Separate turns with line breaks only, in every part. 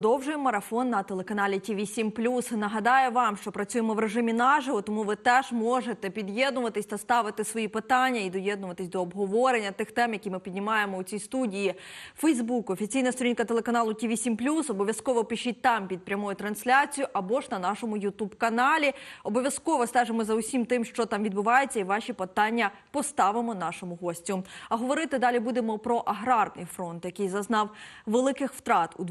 Продовжуємо марафон на телеканалі ТВ 7 Нагадаю вам, що працюємо в режимі наживо, тому ви теж можете під'єднуватись та ставити свої питання і доєднуватись до обговорення тих тем, які ми піднімаємо у цій студії. Фейсбук, офіційна сторінка телеканалу ТВ 7 Обов'язково пишіть там під прямою трансляцією або ж на нашому Ютуб каналі. Обов'язково стежимо за усім тим, що там відбувається, і ваші питання поставимо нашому гостю. А говорити далі будемо про аграрний фронт, який зазнав великих втрат у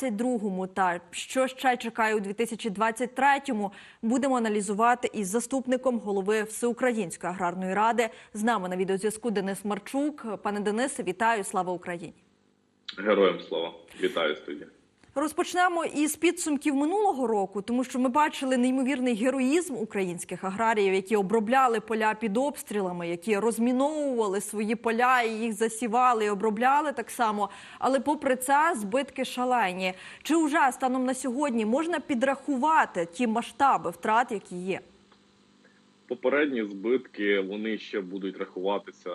2022 та що ще чекає у 2023-му, Будемо аналізувати із заступником голови Всеукраїнської аграрної ради. З нами на відеозв'язку Денис Марчук. Пане Денисе, вітаю! Слава Україні!
Героям слава вітаю студія.
Розпочнемо із підсумків минулого року, тому що ми бачили неймовірний героїзм українських аграріїв, які обробляли поля під обстрілами, які розміновували свої поля і їх засівали і обробляли так само. Але попри це збитки шалені. Чи вже станом на сьогодні можна підрахувати ті масштаби втрат, які є?
Попередні збитки вони ще будуть рахуватися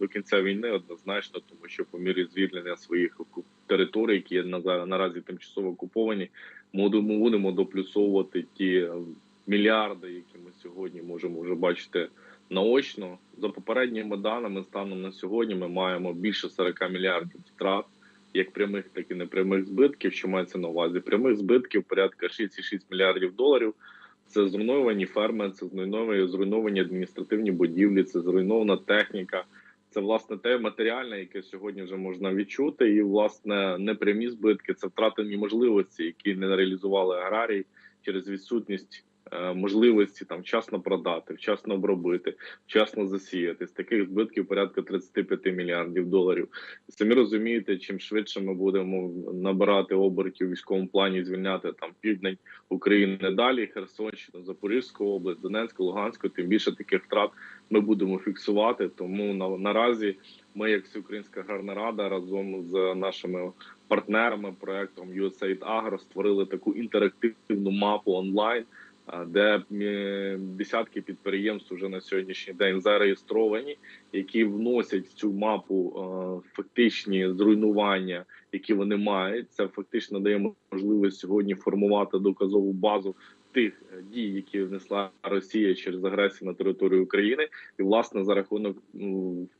до кінця війни однозначно, тому що по мірі звільнення своїх територій, які є наразі тимчасово окуповані, ми будемо доплюсовувати ті мільярди, які ми сьогодні можемо вже бачити наочно. За попередніми даними станом на сьогодні ми маємо більше 40 мільярдів втрат. Як прямих, так і непрямих збитків, що мається на увазі прямих збитків порядка 6,6 мільярдів доларів. Це зруйновані ферми, це зруйновані зруйновані адміністративні будівлі, це зруйнована техніка. Це власне те матеріальне, яке сьогодні вже можна відчути, і власне непрямі збитки це втратені можливості, які не реалізували аграрії через відсутність можливості там вчасно продати, вчасно обробити, вчасно засіяти з таких збитків порядка 35 мільярдів доларів. Самі розумієте, чим швидше ми будемо набирати обертів у військовому плані, звільняти там південь України далі, Херсонщину, Запорізьку область, Донецьку, Луганську, тим більше таких втрат ми будемо фіксувати. Тому на наразі ми, як Всеукраїнська аграрна рада, разом з нашими партнерами проектом USAID Agro створили таку інтерактивну мапу онлайн де десятки підприємств вже на сьогоднішній день зареєстровані, які вносять в цю мапу фактичні зруйнування, які вони мають. Це фактично дає можливість сьогодні формувати доказову базу тих е, дій, які внесла Росія через агресію на територію України, і власне за рахунок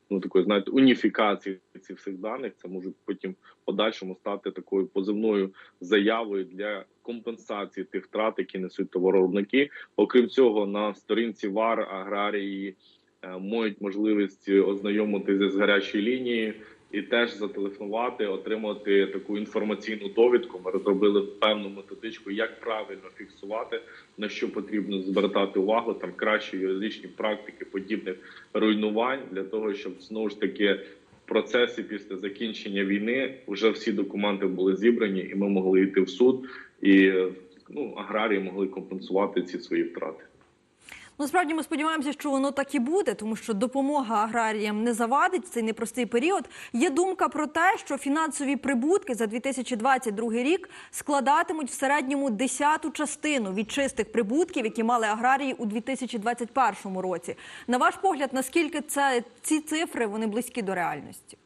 ну такої знаєте, уніфікації цих всіх даних, це може потім подальшому стати такою позивною заявою для компенсації тих втрат, які несуть товаровиробники. Окрім цього, на сторінці ВАР аграрії е, мають можливість ознайомитися з гарячою лінією і теж зателефонувати, отримати таку інформаційну довідку. Ми розробили певну методичку, як правильно фіксувати, на що потрібно звертати увагу. Там кращі юридичні практики подібних руйнувань для того, щоб знову ж таки. Процесі після закінчення війни вже всі документи були зібрані, і ми могли йти в суд, і ну аграрії могли компенсувати ці свої втрати.
Насправді ми сподіваємося, що воно так і буде, тому що допомога аграріям не завадить цей непростий період. Є думка про те, що фінансові прибутки за 2022 рік складатимуть в середньому десяту частину від чистих прибутків, які мали аграрії у 2021 році. На ваш погляд, наскільки це ці цифри вони близькі до реальності?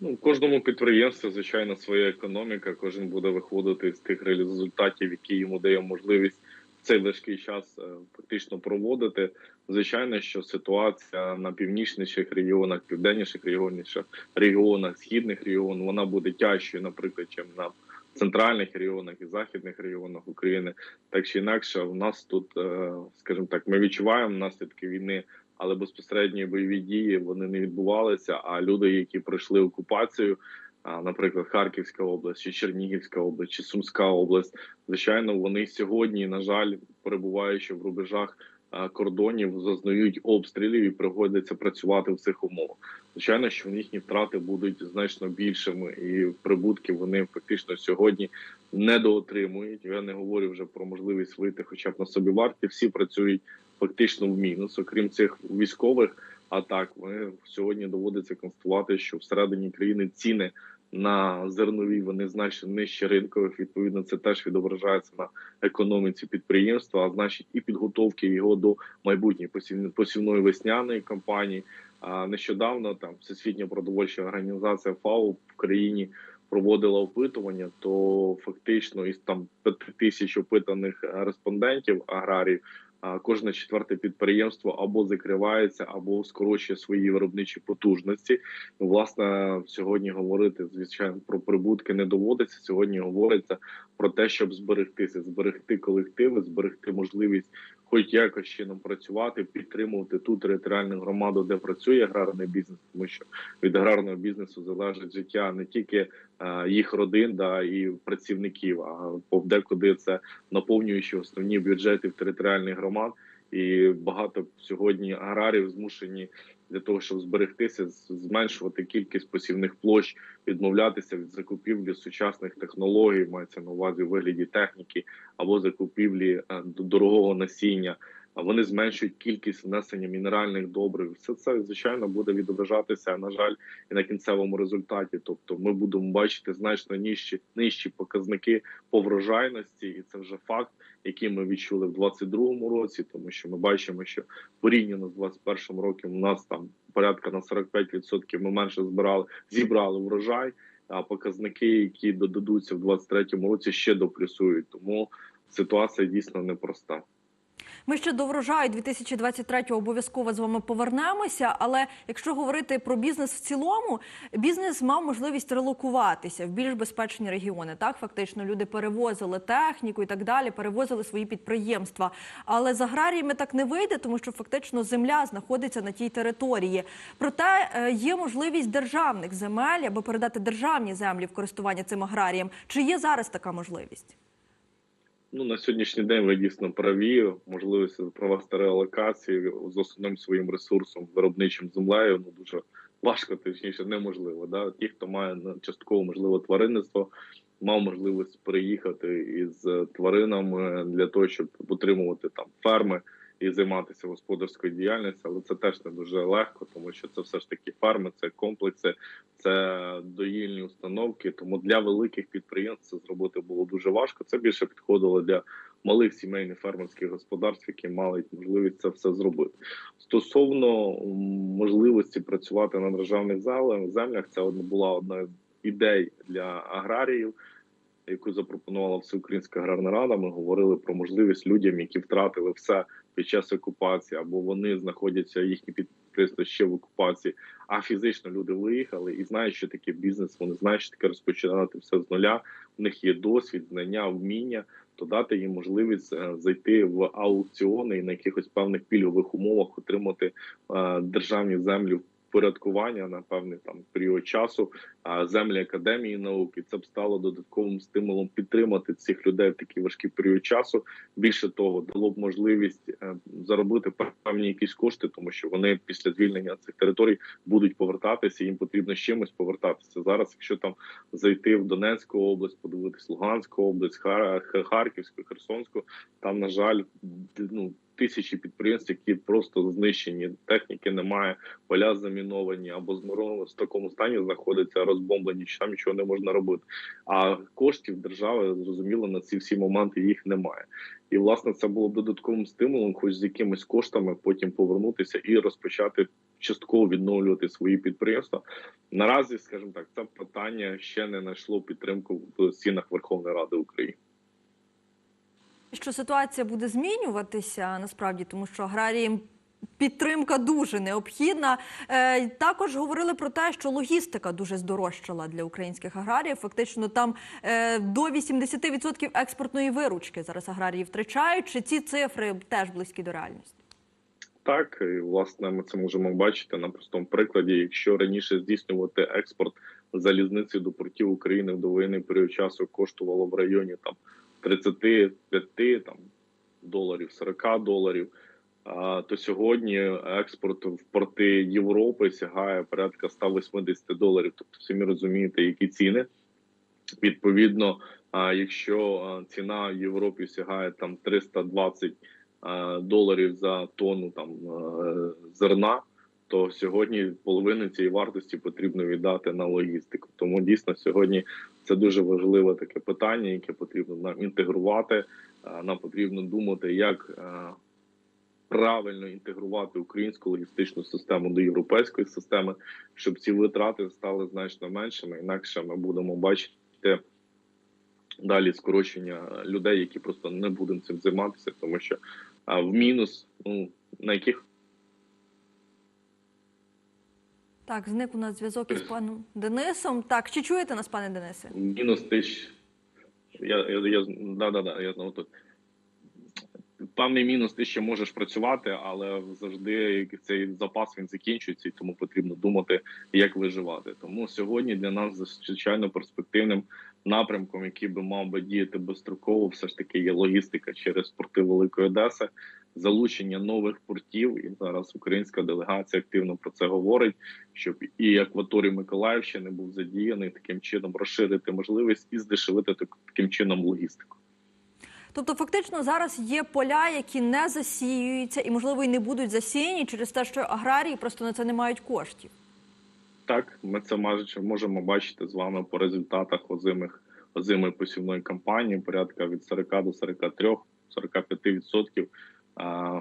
Ну, кожному підприємству, звичайно, своя економіка. Кожен буде виходити з тих результатів, які йому дає можливість цей важкий час е, фактично проводити. Звичайно, що ситуація на північніших регіонах, південніших регіонах, регіонах, східних регіонах, вона буде тяжчою, наприклад, чим на центральних регіонах і західних регіонах України. Так чи інакше, у нас тут, е, скажімо так, ми відчуваємо наслідки війни. Але безпосередні бойові дії вони не відбувалися. А люди, які пройшли окупацію, наприклад, Харківська область, чи Чернігівська область, чи Сумська область, звичайно, вони сьогодні, на жаль, перебуваючи в рубежах кордонів, зазнають обстрілів і приходиться працювати в цих умовах. Звичайно, що в їхні втрати будуть значно більшими, і прибутки вони фактично сьогодні недоотримують. Я не говорю вже про можливість вийти, хоча б на собі варті. Всі працюють фактично в мінус, окрім цих військових. А так ми сьогодні доводиться констатувати, що всередині країни ціни на зернові вони значно нижче ринкових. Відповідно, це теж відображається на економіці підприємства, а значить, і підготовки його до майбутньої посівної весняної кампанії. А нещодавно там всесвітня продовольча організація ФАО в країні проводила опитування, то фактично із там 5 тисяч опитаних е, респондентів аграріїв. Кожне четверте підприємство або закривається, або скорочує свої виробничі потужності. Ну, Власне, сьогодні говорити звичайно про прибутки не доводиться. Сьогодні говориться про те, щоб зберегтися, зберегти колективи, зберегти можливість, хоч якось чином працювати, підтримувати ту територіальну громаду, де працює аграрний бізнес, тому що від аграрного бізнесу залежить життя не тільки їх родин, да і працівників, а подекуди це наповнюючи основні бюджети територіальних громад. І багато сьогодні аграрів змушені для того, щоб зберегтися, зменшувати кількість посівних площ, відмовлятися від закупівлі сучасних технологій, мається на увазі вигляді техніки або закупівлі е, дорогого насіння. Вони зменшують кількість внесення мінеральних добрив. Все це звичайно буде відображатися, на жаль, і на кінцевому результаті. Тобто, ми будемо бачити значно нижчі нижчі показники по врожайності, і це вже факт, який ми відчули в 22-му році, тому що ми бачимо, що порівняно з 21-м роком у нас там порядка на 45% ми менше збирали, зібрали врожай. А показники, які додадуться в 23-му році, ще доплюсують. Тому ситуація дійсно непроста.
Ми ще до врожаю 2023 обов'язково з вами повернемося. Але якщо говорити про бізнес в цілому, бізнес мав можливість релокуватися в більш безпечні регіони. Так, фактично, люди перевозили техніку і так далі, перевозили свої підприємства. Але з аграріями так не вийде, тому що фактично земля знаходиться на тій території. Проте е, є можливість державних земель аби передати державні землі в користування цим аграріям. Чи є зараз така можливість?
Ну на сьогоднішній день ви дійсно праві. Можливість провести реалокації з основним своїм ресурсом, виробничим землею. Ну дуже важко, точніше, неможливо. Да? Ті, хто має частково можливо тваринництво, мав можливість приїхати із е, тваринами для того, щоб утримувати там ферми і займатися господарською діяльністю, але це теж не дуже легко, тому що це все ж таки ферми, це комплекси, це доїльні установки. Тому для великих підприємств це зробити було дуже важко. Це більше підходило для малих сімейних фермерських господарств, які мали можливість це все зробити. Стосовно можливості працювати на державних землях, це була одна з ідей для аграріїв. Яку запропонувала Всеукраїнська аграрна рада, ми говорили про можливість людям, які втратили все під час окупації, або вони знаходяться їхні підприємства ще в окупації, а фізично люди виїхали і знають, що таке бізнес. Вони знають, що таке розпочинати все з нуля. У них є досвід, знання, вміння. То дати їм можливість е, зайти в аукціони і на якихось певних пільгових умовах отримати е, державні землі в порядкування на певний там період часу, землі академії наук, і це б стало додатковим стимулом підтримати цих людей в такий важкий період часу. Більше того, дало б можливість е, заробити певні якісь кошти, тому що вони після звільнення цих територій будуть повертатися. Їм потрібно з чимось повертатися зараз. Якщо там зайти в Донецьку область, подивитись Луганську область, Харківську, Херсонську, там на жаль, ну. Тисячі підприємств, які просто знищені, техніки немає, поля заміновані або зморозені в такому стані знаходяться розбомблені, що там нічого не можна робити. А коштів держави зрозуміло на ці всі моменти їх немає. І власне це було б додатковим стимулом, хоч з якимись коштами потім повернутися і розпочати частково відновлювати свої підприємства. Наразі, скажімо так, це питання ще не знайшло підтримку в стінах Верховної Ради України.
Що ситуація буде змінюватися насправді, тому що аграріям підтримка дуже необхідна. Е, також говорили про те, що логістика дуже здорожчала для українських аграріїв. Фактично, там е, до 80% експортної виручки зараз аграрії втрачають. Чи ці цифри теж близькі до реальності?
Так, і власне ми це можемо бачити на простому прикладі. Якщо раніше здійснювати експорт залізниці до портів України в довоєнний період часу коштувало в районі там 35 там доларів, 40 доларів. То сьогодні експорт в порти Європи сягає порядка 180 доларів. Тобто, самі розумієте, які ціни. Відповідно, а, якщо ціна в Європі сягає там 320 а, доларів за тонну там е, зерна, то сьогодні половину цієї вартості потрібно віддати на логістику. Тому дійсно сьогодні це дуже важливе таке питання, яке потрібно нам інтегрувати. Е, Нам потрібно думати, як е, правильно інтегрувати українську логістичну систему до європейської системи, щоб ці витрати стали значно меншими. Інакше ми будемо бачити далі скорочення людей, які просто не будуть цим займатися, тому що а, в мінус, ну на яких
Так, зник у нас зв'язок із паном Денисом. Так, чи чуєте нас, пане Денисе?
мінус тисяч. Я, я, я да, да, да, я знову тут. Певний мінус, ти ще можеш працювати, але завжди цей запас він закінчується, і тому потрібно думати, як виживати. Тому сьогодні для нас звичайно перспективним напрямком, який би мав би діяти безстроково, все ж таки є логістика через порти Великої Одеси, залучення нових портів. І зараз українська делегація активно про це говорить, щоб і акваторій Миколаївщини був задіяний таким чином, розширити можливість і здешевити таким чином логістику.
Тобто, фактично, зараз є поля, які не засіюються і, можливо, і не будуть засіяні через те, що аграрії просто на це не мають коштів.
Так, ми це можемо бачити з вами по результатах озимих озимої посівної кампанії. Порядка від 40 до 43, 45 відсотків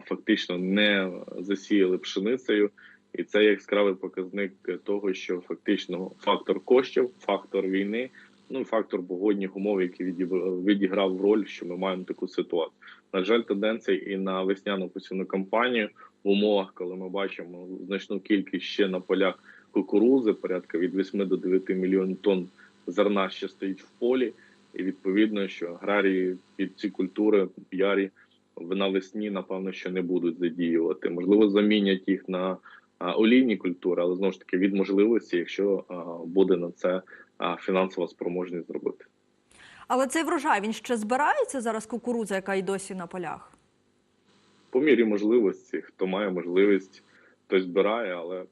фактично не засіяли пшеницею, і це яскравий показник того, що фактично фактор коштів, фактор війни, ну фактор погодних умов, який відіграв роль, що ми маємо таку ситуацію. На жаль, тенденція і на весняну посівну кампанію в умовах, коли ми бачимо значну кількість ще на полях кукурузи, порядка від 8 до 9 мільйонів тонн зерна ще стоїть в полі, і відповідно, що аграрії під ці культури ярі навесні, напевно, що не будуть задіювати. Можливо, замінять їх на а, олійні культури, але знову ж таки від можливості, якщо а, буде на це а, фінансова спроможність зробити.
Але цей врожай він ще збирається зараз кукурудза, яка й досі на полях.
по мірі можливості, хто має можливість, той збирає, але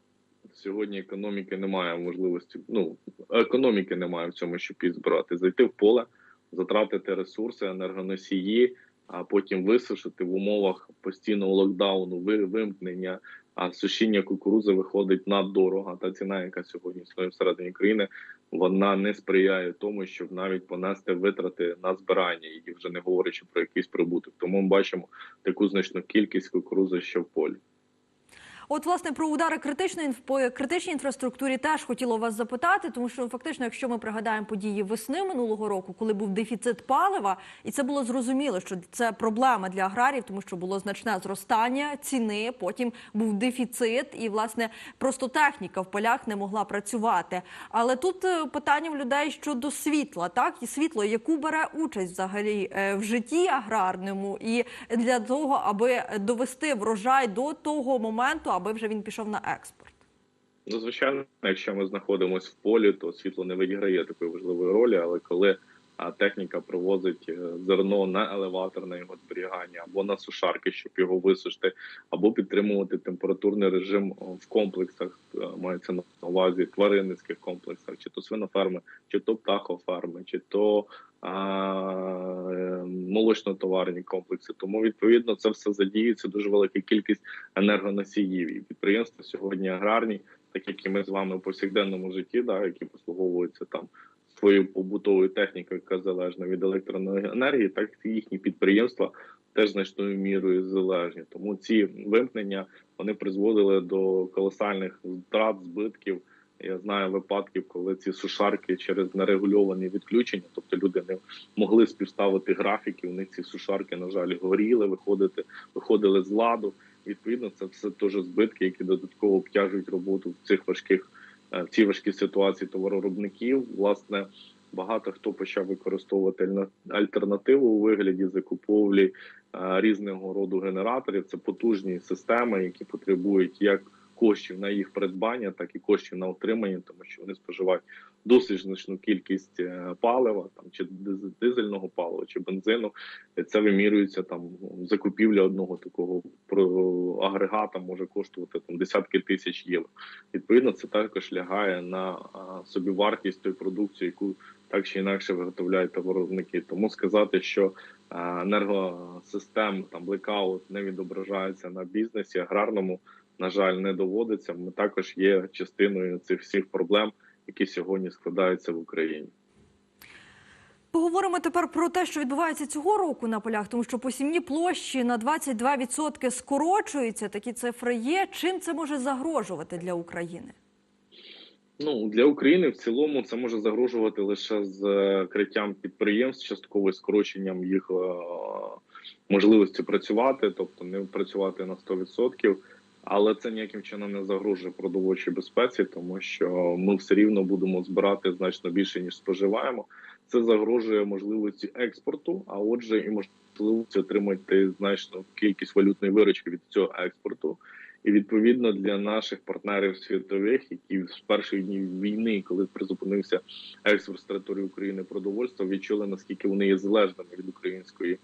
сьогодні економіки немає можливості. Ну економіки немає в цьому, щоб її збирати. Зайти в поле, затратити ресурси, енергоносії, а потім висушити в умовах постійного локдауну, ви- вимкнення. А сушіння кукурузи виходить наддорого. Та ціна, яка сьогодні існує всередині країни, вона не сприяє тому, щоб навіть понести витрати на збирання, і вже не говорячи про якийсь прибуток. Тому ми бачимо таку значну кількість кукурузи, що в полі.
От, власне, про удари критичної по критичній інфраструктурі теж хотіла вас запитати, тому що фактично, якщо ми пригадаємо події весни минулого року, коли був дефіцит палива, і це було зрозуміло, що це проблема для аграріїв, тому що було значне зростання ціни. Потім був дефіцит, і власне просто техніка в полях не могла працювати. Але тут е, питання в людей щодо світла, так і світло, яку бере участь взагалі е, в житті аграрному, і для того, аби довести врожай до того моменту, аби вже він пішов на експорт.
Ну, звичайно, якщо ми знаходимося в полі, то світло не відіграє такої важливої ролі. Але коли техніка привозить е, зерно на елеватор на його зберігання або на сушарки, щоб його висушити, або підтримувати температурний режим в комплексах, е, мається на увазі тваринницьких комплексах, чи то свиноферми, чи то птахоферми, чи то а, е, молочно-товарні комплекси. Тому відповідно це все задіюється дуже велика кількість енергоносіїв. І підприємства сьогодні аграрні, так як і ми з вами в повсякденному житті, да, які послуговуються там своєю побутовою технікою, яка залежна від електроенергії, так і їхні підприємства теж значною мірою залежні. Тому ці вимкнення вони призводили до колосальних втрат, збитків. Я знаю випадків, коли ці сушарки через нерегульовані відключення, тобто люди не могли співставити графіки. У них ці сушарки, на жаль, горіли, виходити, виходили з ладу. Відповідно, це все теж збитки, які додатково обтяжують роботу в цих важких в цій важкій ситуації товароробників. Власне, багато хто почав використовувати альтернативу у вигляді закуповлі е, різного роду генераторів. Це потужні системи, які потребують як коштів на їх придбання, так і коштів на отримання, тому що вони споживають досить значну кількість е, палива, там чи диз- дизельного палива, чи бензину. Це вимірюється там закупівля одного такого агрегата може коштувати там десятки тисяч євро. Відповідно, це також лягає на собівартість тої продукції, яку так чи інакше виготовляють товаровники. Тому сказати, що енергосистем там блекаут не відображається на бізнесі аграрному, на жаль, не доводиться. Ми також є частиною цих всіх проблем, які сьогодні складаються в Україні.
Поговоримо тепер про те, що відбувається цього року на полях, тому що посівні площі на 22% скорочуються. Такі цифри є. Чим це може загрожувати для України?
Ну для України в цілому це може загрожувати лише закриттям підприємств, частково скороченням їх е, можливості працювати, тобто не працювати на 100%. Але це ніяким чином не загрожує продовольчій безпеці, тому що ми все рівно будемо збирати значно більше ніж споживаємо. Це загрожує можливості експорту, а отже, і можливості отримати значну кількість валютної виручки від цього експорту. І відповідно для наших партнерів світових, які з перших днів війни, коли призупинився експорт з території України продовольства, відчули наскільки вони є залежними від української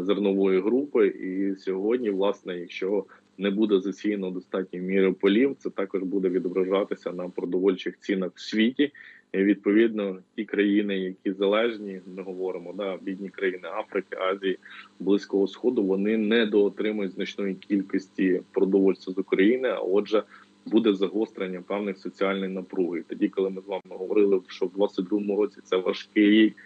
зернової групи. І сьогодні, власне, якщо не буде засіяно достатньо міри полів, це також буде відображатися на продовольчих цінах в світі. І відповідно ті країни, які залежні, ми говоримо, да, бідні країни Африки, Азії, Близького Сходу, вони не доотримують значної кількості продовольства з України. А отже, буде загострення певних соціальної напруги. Тоді, коли ми з вами говорили, що в 22-му році це важкий рік,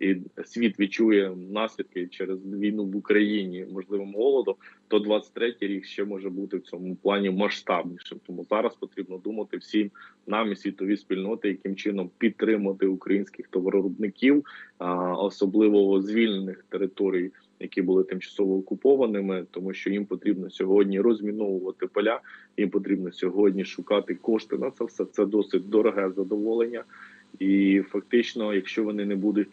і світ відчує наслідки через війну в Україні, можливим голоду, то 23-й рік ще може бути в цьому плані масштабнішим. Тому зараз потрібно думати всім нам і світові спільноти, яким чином підтримати українських товаровиробників, особливо звільнених територій, які були тимчасово окупованими, тому що їм потрібно сьогодні розміновувати поля, їм потрібно сьогодні шукати кошти на це все. Це досить дороге задоволення, і фактично, якщо вони не будуть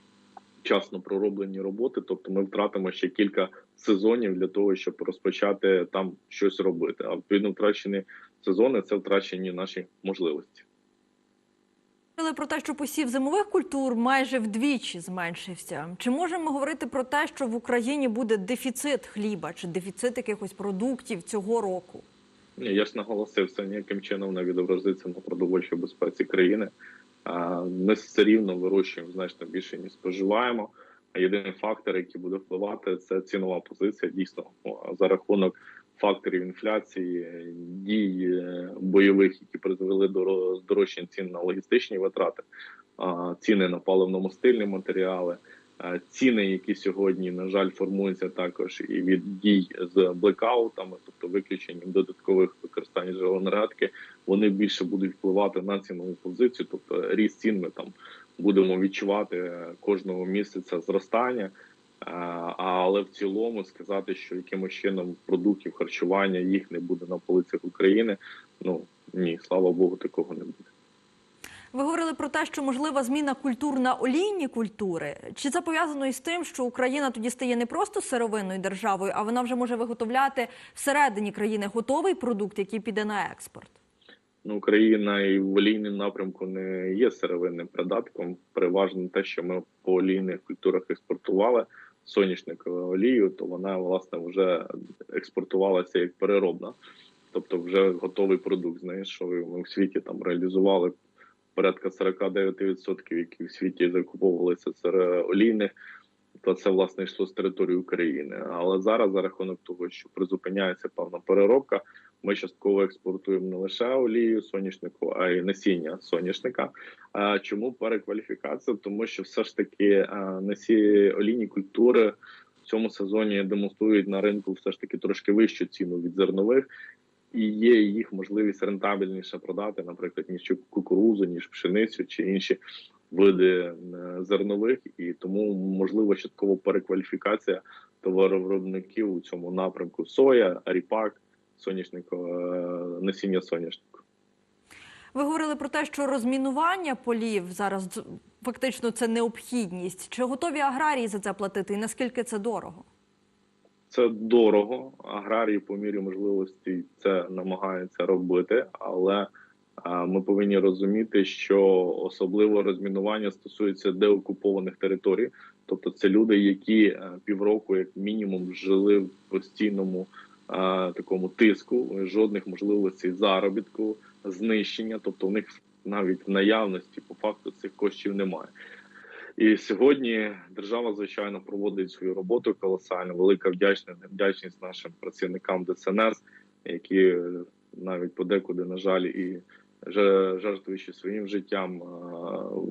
вчасно пророблені роботи, тобто ми втратимо ще кілька сезонів для того, щоб розпочати там щось робити. А відповідно втрачені сезони це втрачені наші можливості.
Говорили про те, що посів зимових культур майже вдвічі зменшився. Чи можемо говорити про те, що в Україні буде дефіцит хліба чи дефіцит якихось продуктів цього року?
Ні, я ж наголосив, це ніяким чином не відобразиться на продовольчій безпеці країни. Ми все рівно вирощуємо значно більше ніж споживаємо. А єдиний фактор, який буде впливати, це цінова позиція. Дійсно за рахунок факторів інфляції, дій е, бойових, які призвели до здорожчання цін на логістичні витрати, ціни на паливно-мастильні матеріали. Ціни, які сьогодні, на жаль, формуються також і від дій з блекаутами, тобто виключенням додаткових використань енергетики, вони більше будуть впливати на цінову позицію. Тобто ріст цін ми там будемо відчувати кожного місяця зростання. Але в цілому сказати, що якимось чином продуктів харчування їх не буде на полицях України. Ну ні, слава Богу, такого не буде.
Ви говорили про те, що можлива зміна культур на олійні культури. Чи це пов'язано із тим, що Україна тоді стає не просто сировинною державою, а вона вже може виготовляти всередині країни готовий продукт, який піде на експорт?
Ну, Україна і в олійному напрямку не є сировинним придатком. Переважно те, що ми по олійних культурах експортували соняшникову олію, то вона власне вже експортувалася як переробна, тобто вже готовий продукт. Знаєш, що ми в світі там реалізували порядка 49%, які в світі закуповувалися серед олійних. То це власне йшло з території України. Але зараз, за рахунок того, що призупиняється певна переробка, ми частково експортуємо не лише олію соняшнику, а й насіння соняшника. А чому перекваліфікація? Тому що все ж таки насі олійні культури в цьому сезоні демонструють на ринку все ж таки трошки вищу ціну від зернових. І є їх можливість рентабельніше продати, наприклад, ніж кукурузу, ніж пшеницю чи інші види е, зернових, і тому можливо частково перекваліфікація товаровиробників у цьому напрямку: соя, ріпак, соняшнику, насіння соняшнику.
Ви говорили про те, що розмінування полів зараз фактично це необхідність. Чи готові аграрії за це платити? І наскільки це дорого?
Це дорого. Аграрії по мірі можливості це намагаються робити, але ми повинні розуміти, що особливо розмінування стосується деокупованих територій, тобто це люди, які півроку, як мінімум, жили в постійному такому тиску, жодних можливостей заробітку, знищення, тобто в них навіть в наявності по факту цих коштів немає. І сьогодні держава звичайно проводить свою роботу колосально. Велика вдячність, вдячність нашим працівникам ДСНС, які навіть подекуди, на жаль, і жертвуючи своїм життям,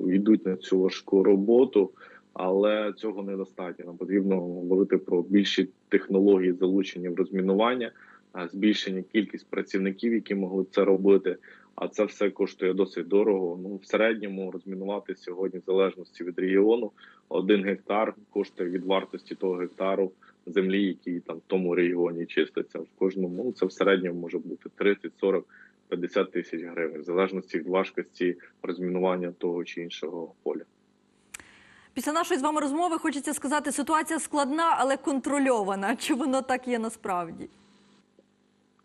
йдуть на цю важку роботу. але цього недостатньо. Нам потрібно говорити про більші технології залучення в розмінування, збільшення кількість працівників, які могли це робити. А це все коштує досить дорого. Ну в середньому розмінувати сьогодні, в залежності від регіону, один гектар коштує від вартості того гектару землі, який там в тому регіоні чиститься. В кожному ну, це в середньому може бути 30, 40, 50 тисяч гривень, в залежності від важкості розмінування того чи іншого поля.
Після нашої з вами розмови хочеться сказати, ситуація складна, але контрольована. Чи воно так є насправді?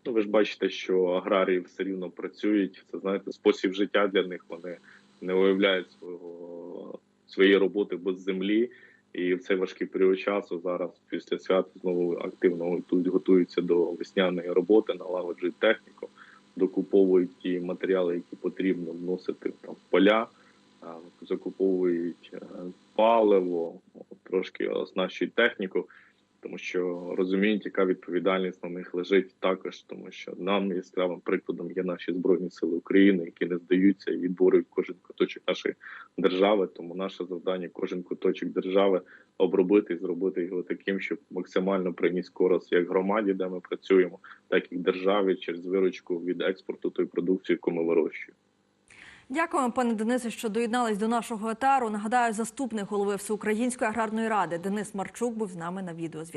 Ну, ви ж бачите, що аграрії все рівно працюють. Це знаєте, спосіб життя для них. Вони не уявляють свого своєї роботи без землі. І в цей важкий період часу зараз після свят знову активно готують, готуються до весняної роботи, налагоджують техніку, докуповують ті матеріали, які потрібно вносити там в поля, закуповують е, паливо, трошки оснащують техніку тому що розуміють, яка відповідальність на них лежить також, тому що нам яскравим прикладом є наші збройні сили України, які не здаються і відборюють кожен куточок нашої держави. Тому наше завдання кожен куточок держави обробити і зробити його таким, щоб максимально приніс користь як громаді, де ми працюємо, так і державі через виручку від експорту тої продукції, яку ми вирощуємо.
Дякуємо, пане Денисе, що доєднались до нашого етару. Нагадаю, заступник голови Всеукраїнської аграрної ради Денис Марчук був з нами на відеозв'язку.